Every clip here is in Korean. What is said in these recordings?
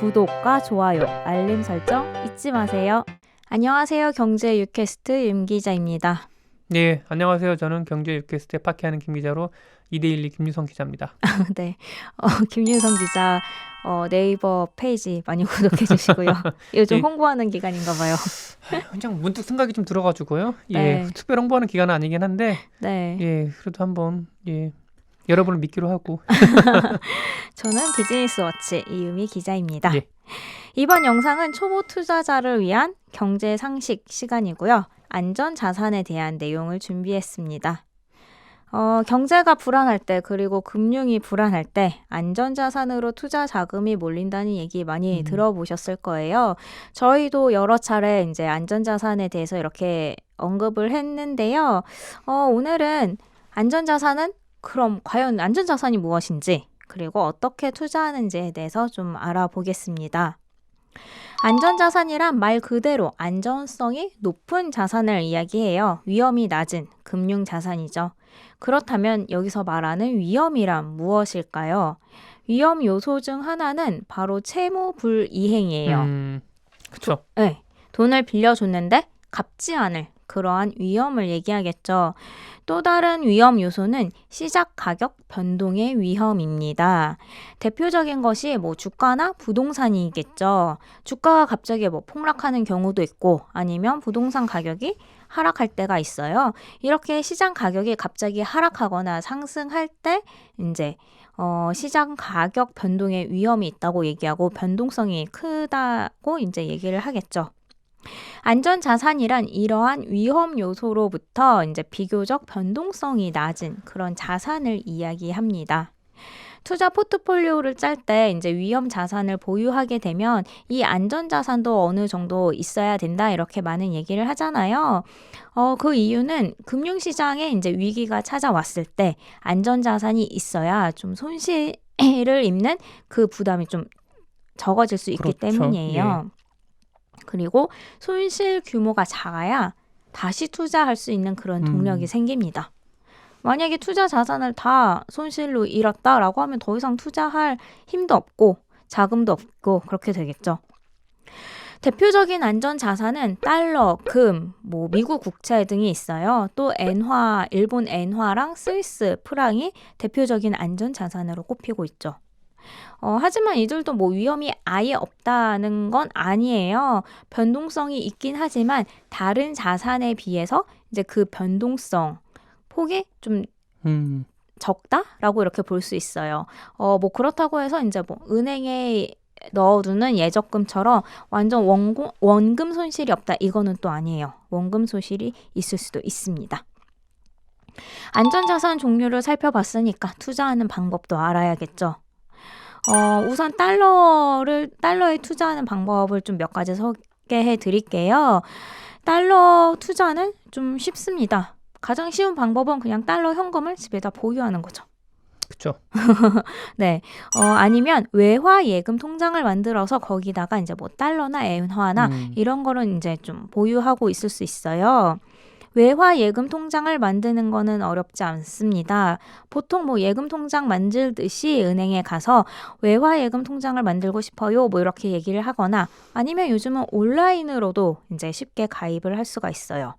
구독과 좋아요, 알림 설정 잊지 마세요. 안녕하세요. 경제 유캐스트 윤 기자입니다. 네, 안녕하세요. 저는 경제 유캐스트에 파키하는 김 기자로 이데일리 김유성 기자입니다. 네, 어, 김윤성 기자 어, 네이버 페이지 많이 구독해 주시고요. 요즘 네. 홍보하는 기간인가 봐요. 그냥 문득 생각이 좀 들어가지고요. 예, 네. 특별 홍보하는 기간은 아니긴 한데, 네, 예, 그래도 한번 예 여러분을 믿기로 하고, 저는 비즈니스 워치 이유미 기자입니다. 예. 이번 영상은 초보 투자자를 위한 경제 상식 시간이고요. 안전 자산에 대한 내용을 준비했습니다. 어, 경제가 불안할 때 그리고 금융이 불안할 때 안전 자산으로 투자 자금이 몰린다는 얘기 많이 음. 들어보셨을 거예요. 저희도 여러 차례 이제 안전 자산에 대해서 이렇게 언급을 했는데요. 어, 오늘은 안전 자산은 그럼 과연 안전 자산이 무엇인지 그리고 어떻게 투자하는지에 대해서 좀 알아보겠습니다. 안전자산이란 말 그대로 안전성이 높은 자산을 이야기해요. 위험이 낮은 금융자산이죠. 그렇다면 여기서 말하는 위험이란 무엇일까요? 위험 요소 중 하나는 바로 채무 불이행이에요. 음, 그렇죠. 네, 돈을 빌려줬는데 갚지 않을 그러한 위험을 얘기하겠죠. 또 다른 위험 요소는 시작 가격 변동의 위험입니다. 대표적인 것이 뭐 주가나 부동산이겠죠. 주가가 갑자기 뭐 폭락하는 경우도 있고 아니면 부동산 가격이 하락할 때가 있어요. 이렇게 시장 가격이 갑자기 하락하거나 상승할 때 이제 어, 시장 가격 변동의 위험이 있다고 얘기하고 변동성이 크다고 이제 얘기를 하겠죠. 안전 자산이란 이러한 위험 요소로부터 이제 비교적 변동성이 낮은 그런 자산을 이야기합니다. 투자 포트폴리오를 짤 때 이제 위험 자산을 보유하게 되면 이 안전 자산도 어느 정도 있어야 된다 이렇게 많은 얘기를 하잖아요. 어, 그 이유는 금융시장에 이제 위기가 찾아왔을 때 안전 자산이 있어야 좀 손실을 입는 그 부담이 좀 적어질 수 있기 그렇죠. 때문이에요. 그리고 손실 규모가 작아야 다시 투자할 수 있는 그런 동력이 음. 생깁니다. 만약에 투자 자산을 다 손실로 잃었다라고 하면 더 이상 투자할 힘도 없고 자금도 없고 그렇게 되겠죠. 대표적인 안전 자산은 달러, 금, 뭐 미국 국채 등이 있어요. 또 엔화, 일본 엔화랑 스위스 프랑이 대표적인 안전 자산으로 꼽히고 있죠. 어, 하지만 이들도 뭐 위험이 아예 없다는 건 아니에요. 변동성이 있긴 하지만 다른 자산에 비해서 이제 그 변동성 폭이 좀 음, 적다라고 이렇게 볼 수 있어요. 어, 뭐 그렇다고 해서 이제 뭐 은행에 넣어두는 예적금처럼 완전 원금, 원금 손실이 없다. 이거는 또 아니에요. 원금 손실이 있을 수도 있습니다. 안전자산 종류를 살펴봤으니까 투자하는 방법도 알아야겠죠. 어, 우선 달러를, 달러에 투자하는 방법을 좀 몇 가지 소개해 드릴게요. 달러 투자는 좀 쉽습니다. 가장 쉬운 방법은 그냥 달러 현금을 집에다 보유하는 거죠. 그렇죠. 네. 어, 아니면 외화 예금 통장을 만들어서 거기다가 이제 뭐 달러나 엔화나 음, 이런 거는 이제 좀 보유하고 있을 수 있어요. 외화 예금 통장을 만드는 거는 어렵지 않습니다. 보통 뭐 예금 통장 만들듯이 은행에 가서 외화 예금 통장을 만들고 싶어요. 뭐 이렇게 얘기를 하거나 아니면 요즘은 온라인으로도 이제 쉽게 가입을 할 수가 있어요.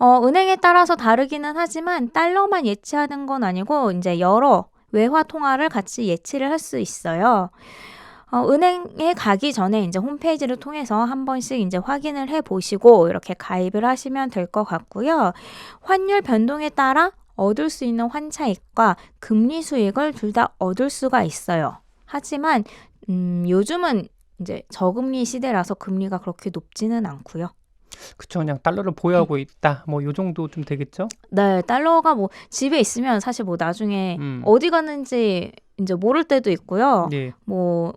어, 은행에 따라서 다르기는 하지만 달러만 예치하는 건 아니고 이제 여러 외화 통화를 같이 예치를 할 수 있어요. 어, 은행에 가기 전에 이제 홈페이지를 통해서 한 번씩 이제 확인을 해 보시고 이렇게 가입을 하시면 될 것 같고요. 환율 변동에 따라 얻을 수 있는 환차익과 금리 수익을 둘 다 얻을 수가 있어요. 하지만 음, 요즘은 이제 저금리 시대라서 금리가 그렇게 높지는 않고요. 그렇죠. 그냥 달러를 보유하고 있다. 뭐 요 정도 좀 되겠죠. 네, 달러가 뭐 집에 있으면 사실 뭐 나중에 음, 어디 갔는지 이제 모를 때도 있고요. 예, 뭐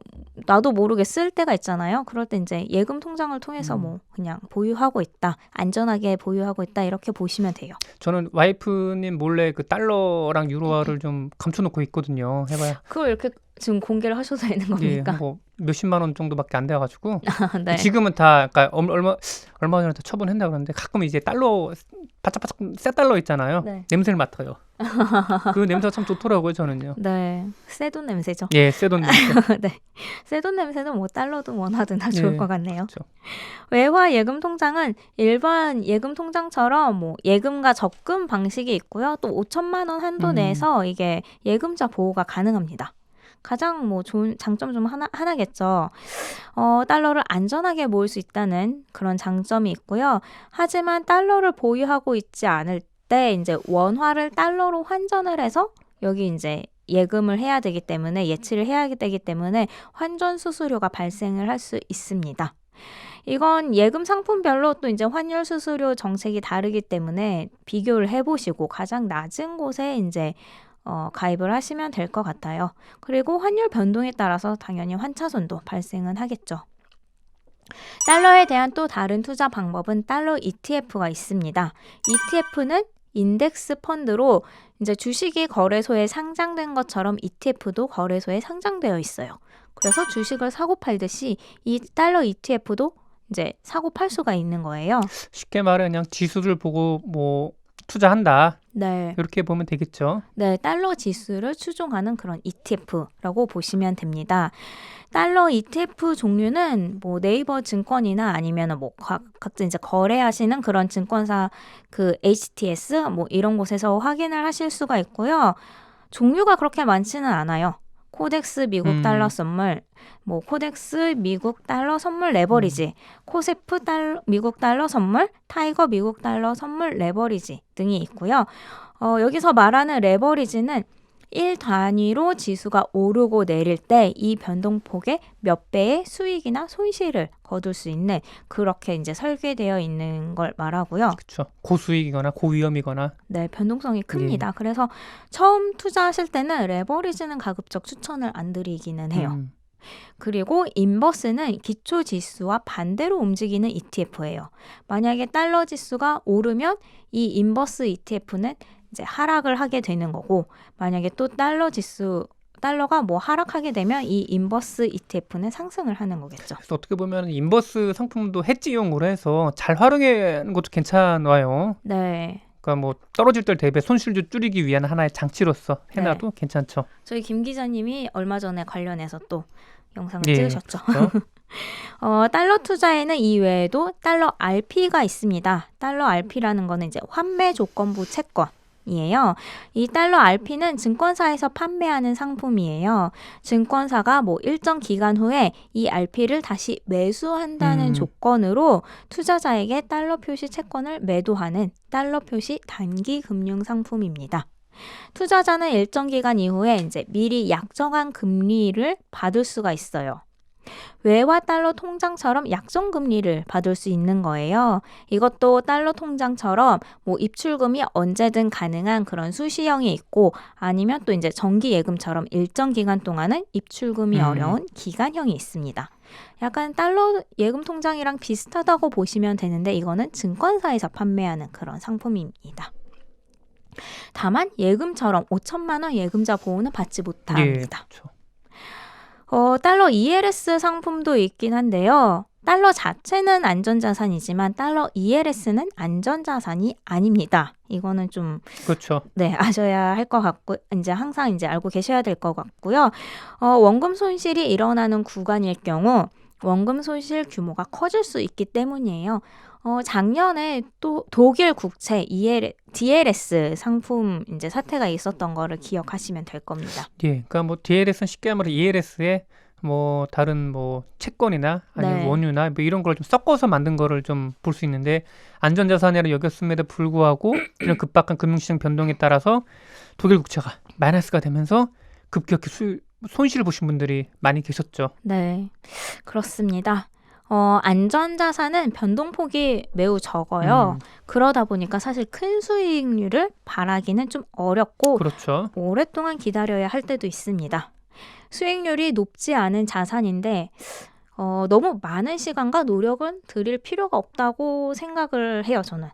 나도 모르게 쓸 때가 있잖아요. 그럴 때 이제 예금 통장을 통해서 음. 뭐 그냥 보유하고 있다, 안전하게 보유하고 있다 이렇게 보시면 돼요. 저는 와이프님 몰래 그 달러랑 유로화를 좀 감춰놓고 있거든요. 해봐야. 그걸 이렇게 지금 공개를 하셔도 되는 예, 겁니까? 뭐 몇십만 원 정도밖에 안 돼가지고 네. 지금은 다 그러니까 얼- 얼마 얼마 전에 다 처분했나 그러는데 가끔 이제 달러 바짝바짝 새 달러 있잖아요. 네. 냄새를 맡아요. 그 냄새가 참 좋더라고요 저는요. 네. 새돈 냄새죠. 예, 새돈 냄새. 네. 새돈 냄새는 뭐 달러든 원화든 다 좋을 예, 것 같네요. 그렇죠. 외화 예금 통장은 일반 예금 통장처럼 뭐 예금과 적금 방식이 있고요. 또 5천만 원 한도 음. 내에서 이게 예금자 보호가 가능합니다. 가장 뭐 좋은 장점 중 하나 하나겠죠. 어, 달러를 안전하게 모을 수 있다는 그런 장점이 있고요. 하지만 달러를 보유하고 있지 않을 때 이제 원화를 달러로 환전을 해서 여기 이제 예금을 해야 되기 때문에 예치를 해야 되기 때문에 환전 수수료가 발생을 할 수 있습니다. 이건 예금 상품별로 또 이제 환율 수수료 정책이 다르기 때문에 비교를 해보시고 가장 낮은 곳에 이제 어, 가입을 하시면 될 것 같아요. 그리고 환율 변동에 따라서 당연히 환차손도 발생은 하겠죠. 달러에 대한 또 다른 투자 방법은 달러 ETF가 있습니다. ETF는 인덱스 펀드로 이제 주식이 거래소에 상장된 것처럼 ETF도 거래소에 상장되어 있어요. 그래서 주식을 사고 팔듯이 이 달러 ETF도 이제 사고 팔 수가 있는 거예요. 쉽게 말해 그냥 지수를 보고 뭐 투자한다 네. 이렇게 보면 되겠죠. 네, 달러 지수를 추종하는 그런 ETF라고 보시면 됩니다. 달러 ETF 종류는 뭐 네이버 증권이나 아니면 뭐 각, 각자 이제 거래하시는 그런 증권사 그 HTS 뭐 이런 곳에서 확인을 하실 수가 있고요. 종류가 그렇게 많지는 않아요. 코덱스 미국 음. 달러 선물, 뭐 코덱스 미국 달러 선물 레버리지, 코세프 달러 미국 달러 선물, 타이거 미국 달러 선물 레버리지 등이 있고요. 어, 여기서 말하는 레버리지는 1 단위로 지수가 오르고 내릴 때 이 변동폭에 몇 배의 수익이나 손실을 거둘 수 있는 그렇게 이제 설계되어 있는 걸 말하고요. 그렇죠. 고수익이거나 고위험이거나 네, 변동성이 큽니다. 그래서 처음 투자하실 때는 레버리지는 가급적 추천을 안 드리기는 해요. 음, 그리고 인버스는 기초 지수와 반대로 움직이는 ETF예요. 만약에 달러 지수가 오르면 이 인버스 ETF는 이제 하락을 하게 되는 거고 만약에 또 달러 지수 달러가 뭐 하락하게 되면 이 인버스 ETF는 상승을 하는 거겠죠. 그래서 어떻게 보면 인버스 상품도 해지용으로 해서 잘 활용하는 것도 괜찮아요. 네. 그러니까 뭐 떨어질 때 대비 손실도 줄이기 위한 하나의 장치로서 해놔도 괜찮죠. 저희 김 기자님이 얼마 전에 관련해서 또 영상을 예, 찍으셨죠. 그렇죠. 어, 달러 투자에는 이외에도 달러 RP가 있습니다. 달러 RP라는 거는 이제 환매 조건부 채권 이에요. 이 달러 RP는 증권사에서 판매하는 상품이에요. 증권사가 뭐 일정 기간 후에 이 RP를 다시 매수한다는 음. 조건으로 투자자에게 달러 표시 채권을 매도하는 달러 표시 단기 금융 상품입니다. 투자자는 일정 기간 이후에 이제 미리 약정한 금리를 받을 수가 있어요. 외화 달러 통장처럼 약정 금리를 받을 수 있는 거예요. 이것도 달러 통장처럼 뭐 입출금이 언제든 가능한 그런 수시형이 있고 아니면 또 이제 정기 예금처럼 일정 기간 동안은 입출금이 음. 어려운 기간형이 있습니다. 약간 달러 예금 통장이랑 비슷하다고 보시면 되는데 이거는 증권사에서 판매하는 그런 상품입니다. 다만 예금처럼 5천만 원 예금자 보호는 받지 예, 못합니다. 그렇죠. 어, 달러 ELS 상품도 있긴 한데요. 달러 자체는 안전자산이지만 달러 ELS는 안전자산이 아닙니다. 이거는 좀 그렇죠. 네, 아셔야 할 것 같고 이제 항상 이제 알고 계셔야 될 것 같고요. 어, 원금 손실이 일어나는 구간일 경우 원금 손실 규모가 커질 수 있기 때문이에요. 어, 작년에 또 독일 국채 EL, DLS 상품 이제 사태가 있었던 거를 기억하시면 될 겁니다. 예, 그러니까 뭐 DLS는 쉽게 말해 ELS에 뭐 다른 뭐 채권이나 아니면 네. 원유나 뭐 이런 걸 좀 섞어서 만든 거를 좀 볼 수 있는데 안전자산이라 여겼음에도 불구하고 이런 급박한 금융시장 변동에 따라서 독일 국채가 마이너스가 되면서 급격히 수, 손실을 보신 분들이 많이 계셨죠. 네, 그렇습니다. 어, 안전자산은 변동폭이 매우 적어요. 음, 그러다 보니까 사실 큰 수익률을 바라기는 좀 어렵고 그렇죠. 오랫동안 기다려야 할 때도 있습니다. 수익률이 높지 않은 자산인데 어, 너무 많은 시간과 노력은 들일 필요가 없다고 생각을 해요, 저는.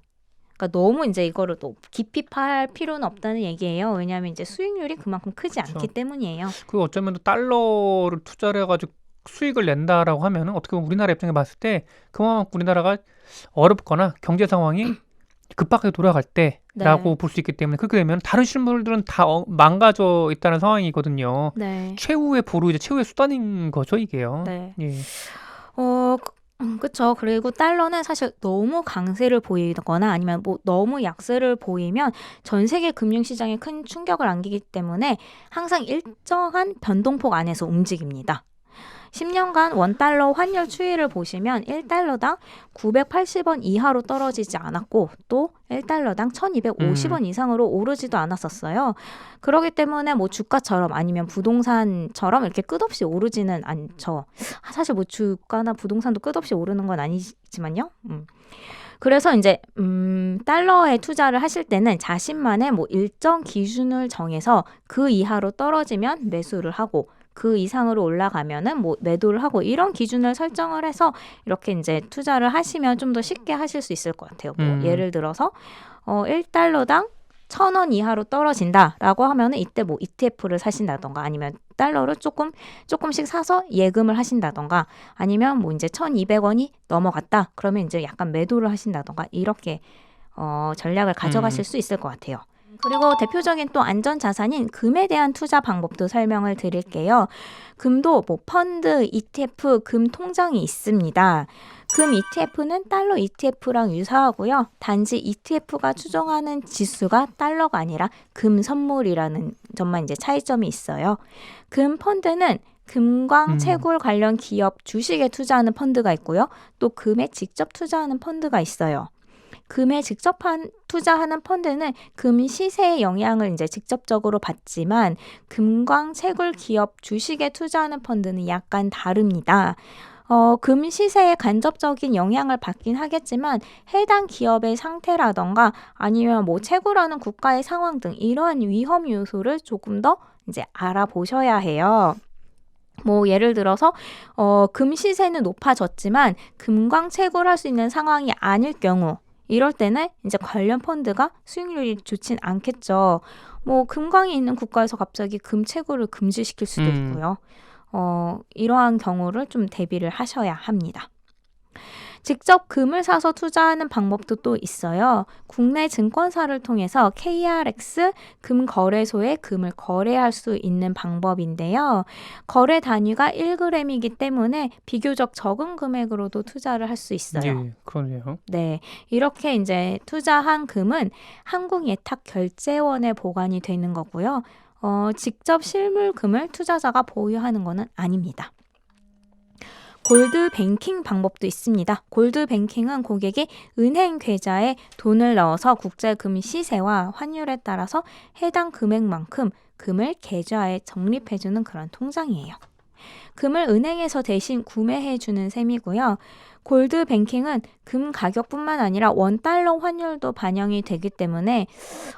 그러니까 너무 이제 이거를 또 깊이 팔 필요는 없다는 얘기예요. 왜냐하면 이제 수익률이 그만큼 크지 그쵸. 않기 때문이에요. 그 어쩌면 또 달러를 투자를 해가지고 수익을 낸다라고 하면은 어떻게 보면 우리나라 입장에 봤을 때 그만큼 우리나라가 어렵거나 경제 상황이 급박하게 돌아갈 때라고 네. 볼수 있기 때문에 그렇게 되면 다른 실물들은 다 어- 망가져 있다는 상황이거든요. 네. 최후의 보루 이제 최후의 수단인 거죠 이게요. 네. 예. 어, 그- 음, 그쵸. 그리고 달러는 사실 너무 강세를 보이거나 아니면 뭐 너무 약세를 보이면 전 세계 금융 시장에 큰 충격을 안기기 때문에 항상 일정한 변동폭 안에서 움직입니다. 10년간 원달러 환율 추이를 보시면 1달러당 980원 이하로 떨어지지 않았고 또 1달러당 1250원 이상으로 오르지도 않았었어요. 그렇기 때문에 뭐 주가처럼 아니면 부동산처럼 이렇게 끝없이 오르지는 않죠. 아, 사실 뭐 주가나 부동산도 끝없이 오르는 건 아니지만요. 음. 그래서 이제 음, 달러에 투자를 하실 때는 자신만의 뭐 일정 기준을 정해서 그 이하로 떨어지면 매수를 하고 그 이상으로 올라가면은 뭐 매도를 하고 이런 기준을 설정을 해서 이렇게 이제 투자를 하시면 좀 더 쉽게 하실 수 있을 것 같아요. 뭐 음. 예를 들어서 어 1달러당 1,000원 이하로 떨어진다라고 하면은 이때 뭐 ETF를 사신다던가 아니면 달러를 조금 조금씩 사서 예금을 하신다던가 아니면 뭐 이제 1,200원이 넘어갔다. 그러면 이제 약간 매도를 하신다던가 이렇게 어 전략을 가져가실 음. 수 있을 것 같아요. 그리고 대표적인 또 안전 자산인 금에 대한 투자 방법도 설명을 드릴게요. 금도 뭐 펀드, ETF, 금 통장이 있습니다. 금 ETF는 달러 ETF랑 유사하고요. 단지 ETF가 추정하는 지수가 달러가 아니라 금 선물이라는 점만 이제 차이점이 있어요. 금 펀드는 금광 음. 채굴 관련 기업 주식에 투자하는 펀드가 있고요. 또 금에 직접 투자하는 펀드가 있어요. 금에 직접 한, 투자하는 펀드는 금 시세의 영향을 이제 직접적으로 받지만 금광 채굴 기업 주식에 투자하는 펀드는 약간 다릅니다. 어, 금 시세에 간접적인 영향을 받긴 하겠지만 해당 기업의 상태라던가 아니면 뭐 채굴하는 국가의 상황 등 이러한 위험 요소를 조금 더 이제 알아보셔야 해요. 뭐 예를 들어서 어, 금 시세는 높아졌지만 금광 채굴할 수 있는 상황이 아닐 경우 이럴 때는 이제 관련 펀드가 수익률이 좋진 않겠죠. 뭐 금광이 있는 국가에서 갑자기 금 채굴을 금지시킬 수도 음. 있고요. 어, 이러한 경우를 좀 대비를 하셔야 합니다. 직접 금을 사서 투자하는 방법도 또 있어요. 국내 증권사를 통해서 KRX 금 거래소에 금을 거래할 수 있는 방법인데요. 거래 단위가 1g이기 때문에 비교적 적은 금액으로도 투자를 할 수 있어요. 예, 그러네요. 네. 이렇게 이제 투자한 금은 한국예탁결제원에 보관이 되는 거고요. 어, 직접 실물금을 투자자가 보유하는 것은 아닙니다. 골드 뱅킹 방법도 있습니다. 골드 뱅킹은 고객이 은행 계좌에 돈을 넣어서 국제금 시세와 환율에 따라서 해당 금액만큼 금을 계좌에 적립해주는 그런 통장이에요. 금을 은행에서 대신 구매해주는 셈이고요. 골드 뱅킹은 금 가격뿐만 아니라 원 달러 환율도 반영이 되기 때문에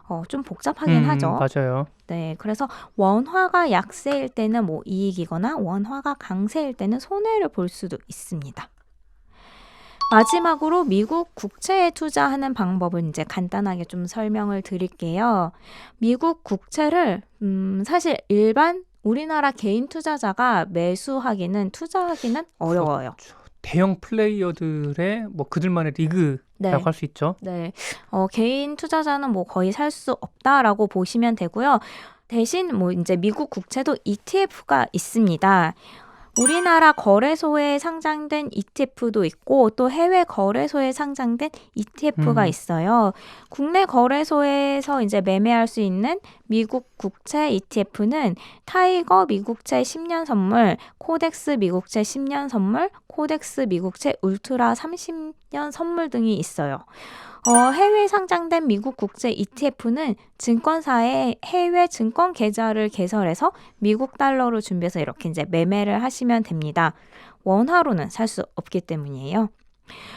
어, 좀 복잡하긴 음, 하죠. 맞아요. 네, 그래서 원화가 약세일 때는 뭐 이익이거나 원화가 강세일 때는 손해를 볼 수도 있습니다. 마지막으로 미국 국채에 투자하는 방법을 이제 간단하게 좀 설명을 드릴게요. 미국 국채를 음, 사실 일반 우리나라 개인 투자자가 매수하기는 투자하기는 어려워요. 대형 플레이어들의 뭐 그들만의 리그라고 네. 할수 있죠. 네. 어, 개인 투자자는 뭐 거의 살 수 없다라고 보시면 되고요. 대신 뭐 이제 미국 국채도 ETF가 있습니다. 우리나라 거래소에 상장된 ETF도 있고 또 해외 거래소에 상장된 ETF가 음. 있어요. 국내 거래소에서 이제 매매할 수 있는 미국 국채 ETF는 타이거 미국채 10년 선물, 코덱스 미국채 10년 선물, 코덱스 미국채 울트라 30년 선물 등이 있어요. 어, 해외 상장된 미국 국제 ETF는 증권사에 해외 증권 계좌를 개설해서 미국 달러로 준비해서 이렇게 이제 매매를 하시면 됩니다. 원화로는 살 수 없기 때문이에요.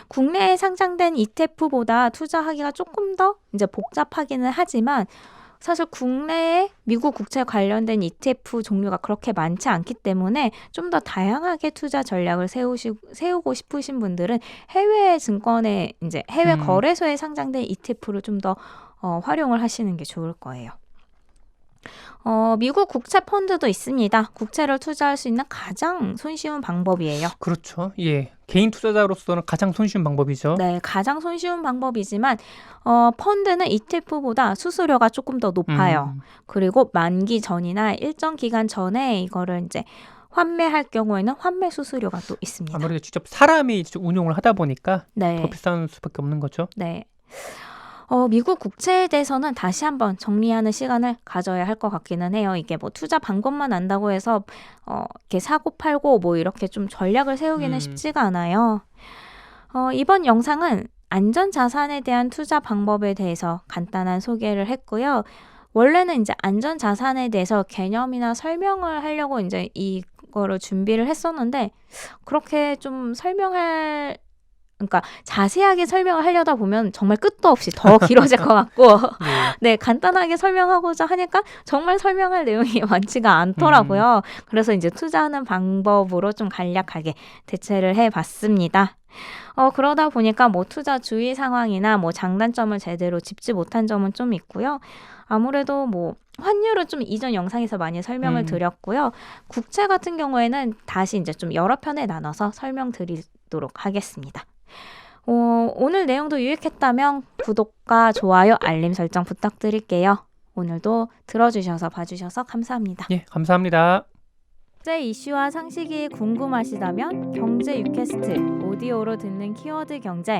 국내에 상장된 ETF보다 투자하기가 조금 더 이제 복잡하기는 하지만 사실 국내에 미국 국채 관련된 ETF 종류가 그렇게 많지 않기 때문에 좀 더 다양하게 투자 전략을 세우시, 세우고 싶으신 분들은 해외 증권에 이제 해외 음. 거래소에 상장된 ETF를 좀더 어, 활용을 하시는 게 좋을 거예요. 어, 미국 국채 펀드도 있습니다. 국채를 투자할 수 있는 가장 손쉬운 방법이에요. 그렇죠. 예. 개인 투자자로서는 가장 손쉬운 방법이죠. 네, 가장 손쉬운 방법이지만 어, 펀드는 ETF보다 수수료가 조금 더 높아요. 음, 그리고 만기 전이나 일정 기간 전에 이거를 이제 환매할 경우에는 환매 수수료가 또 있습니다. 아무래도 직접 사람이 직접 운용을 하다 보니까 네, 더 비싼 수밖에 없는 거죠. 네. 어, 미국 국채에 대해서는 다시 한번 정리하는 시간을 가져야 할 것 같기는 해요. 이게 뭐 투자 방법만 안다고 해서 어, 이렇게 사고 팔고 뭐 이렇게 좀 전략을 세우기는 음. 쉽지가 않아요. 어, 이번 영상은 안전 자산에 대한 투자 방법에 대해서 간단한 소개를 했고요. 원래는 이제 안전 자산에 대해서 개념이나 설명을 하려고 이제 이거를 준비를 했었는데 그렇게 좀 설명할 그러니까 자세하게 설명을 하려다 보면 정말 끝도 없이 더 길어질 것 같고 네. 네 간단하게 설명하고자 하니까 정말 설명할 내용이 많지가 않더라고요. 그래서 이제 투자하는 방법으로 좀 간략하게 대체를 해봤습니다. 어 그러다 보니까 뭐 투자 주의 상황이나 뭐 장단점을 제대로 짚지 못한 점은 좀 있고요. 아무래도 뭐 환율은 좀 이전 영상에서 많이 설명을 음. 드렸고요. 국채 같은 경우에는 다시 이제 좀 여러 편에 나눠서 설명드리도록 하겠습니다. 어, 오늘 내용도 유익했다면 구독과 좋아요, 알림 설정 부탁드릴게요. 오늘도 들어주셔서 봐주셔서 감사합니다. 예, 감사합니다. 국제 이슈와 상식이 궁금하시다면 경제 유캐스트 오디오로 듣는 키워드 경제